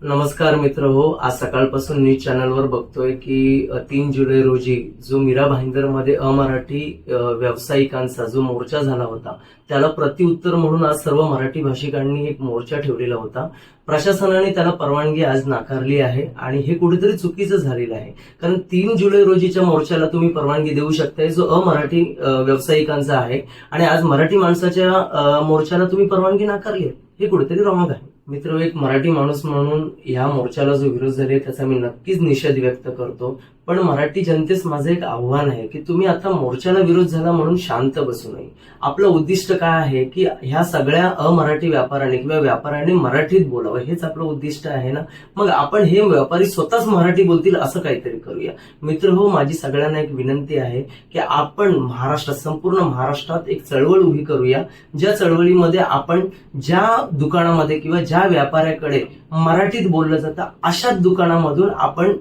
नमस्कार मित्र हो आज सकाळपासून न्यूज चॅनलवर बघतोय की तीन जुलै रोजी जो मीरा भाईंदरमध्ये अमराठी व्यावसायिकांचा जो मोर्चा झाला होता त्याला प्रत्युत्तर म्हणून आज सर्व मराठी भाषिकांनी एक मोर्चा ठेवलेला होता. प्रशासनाने त्याला परवानगी आज नाकारली आहे आणि हे कुठेतरी चुकीचं झालेलं आहे. कारण तीन जुलै रोजीच्या मोर्चाला तुम्ही परवानगी देऊ शकताय जो अमराठी व्यावसायिकांचा आहे. आणि आज मराठी माणसाच्या मोर्चाला तुम्ही परवानगी नाकारली आहे. हे कुठेतरी रॉंग आहे. मित्र एक मराठी माणूस म्हणून या मोर्चाला जो विरोध झाले त्याचा मी नक्कीच निषेध व्यक्त करतो. पण मराठी जनतेस माझं एक आव्हान आहे की तुम्ही आता मोर्चाला विरोध झाला म्हणून शांत बसू नये आपलं उद्दिष्ट काय आहे की ह्या सगळ्या अमराठी व्यापाऱ्यांनी किंवा व्यापाऱ्यांनी मराठीत बोलावं हेच आपलं उद्दिष्ट आहे ना? मग आपण हे व्यापारी स्वतःच मराठी बोलतील असं काहीतरी करूया. मित्र हो माझी सगळ्यांना एक विनंती आहे की आपण महाराष्ट्रात संपूर्ण महाराष्ट्रात एक चळवळ उभी करूया ज्या चळवळीमध्ये आपण ज्या दुकानामध्ये किंवा ज्या व्यापाऱ्याकडे मराठीत बोललं जातं अशाच दुकानामधून आपण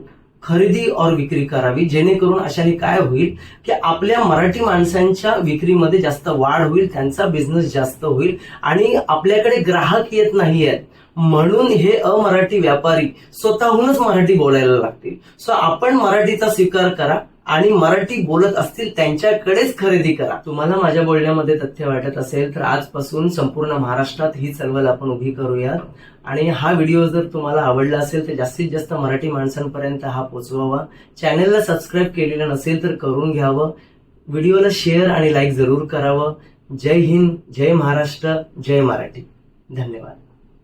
खरेदी और विक्री करावी जेणेकरून अशाने काय होईल की आपल्या मराठी माणसांच्या विक्रीमध्ये जास्त वाढ होईल त्यांचा बिझनेस जास्त होईल आणि आपल्याकडे ग्राहक येत नाही आहेत म्हणून हे अमराठी व्यापारी स्वतःहूनच मराठी बोलायला लागतील. सो आपण मराठीचा स्वीकार करा आणि मराठी बोलत असतील त्यांच्याकडेच खरेदी करा. तुम्हाला माझ्या बोलण्यामध्ये तथ्य वाटत असेल तर आजपासून संपूर्ण महाराष्ट्रात ही चळवळ आपण उभी करूयात. आणि हा व्हिडिओ जर तुम्हाला आवडला असेल तर जास्तीत जास्त मराठी माणसांपर्यंत हा पोचवावा. चॅनलला सबस्क्राईब केलेलं नसेल तर करून घ्यावं. व्हिडिओला शेअर आणि लाईक जरूर करावं. जय हिंद जय महाराष्ट्र जय मराठी. धन्यवाद.